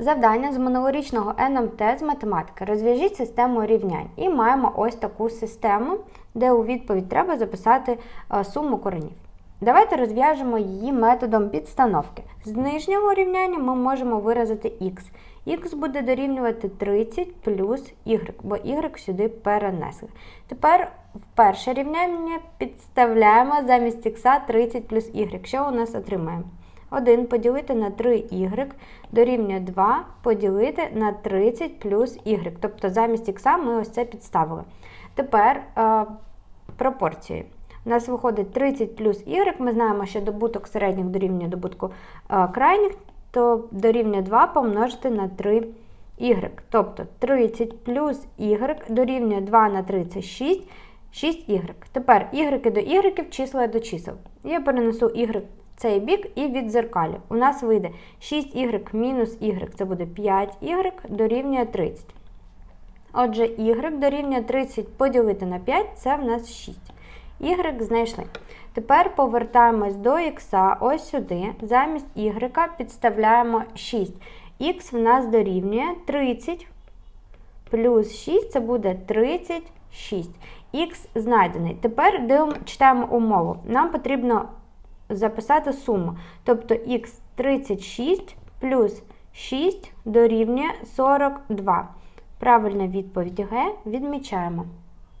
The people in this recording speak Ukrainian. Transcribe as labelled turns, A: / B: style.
A: Завдання з минулорічного НМТ з математики. Розв'яжіть систему рівнянь. І маємо ось таку систему, де у відповідь треба записати е, суму коренів. Давайте розв'яжемо її методом підстановки. З нижнього рівняння ми можемо виразити х. Х буде дорівнювати 30 плюс y, бо y сюди перенесли. Тепер в перше рівняння підставляємо замість х 30 плюс y. Що у нас отримаємо? 1 поділити на 3y дорівнює 2 поділити на 30 плюс y. Тобто замість х ми ось це підставили. Тепер е, пропорції. У нас виходить 30 плюс y. Ми знаємо, що добуток середніх дорівнює добутку е, крайніх, то дорівнює 2 помножити на 3 y. Тобто 30 плюс y дорівнює 2 на 3 це 6, 6y. Тепер y до y числа до чисел. Я перенесу y цей бік і відзеркалю. У нас вийде 6y мінус y, це буде 5y дорівнює 30. Отже, y дорівнює 30 поділити на 5 це в нас 6. Y знайшли. Тепер повертаємось до х ось сюди. Замість y підставляємо 6. Х в нас дорівнює 30 плюс 6 це буде 36. Х знайдений. Тепер читаємо умову. Нам потрібно записати суму. Тобто х 36 плюс 6 дорівнює 42. Правильна відповідь Г відмічаємо.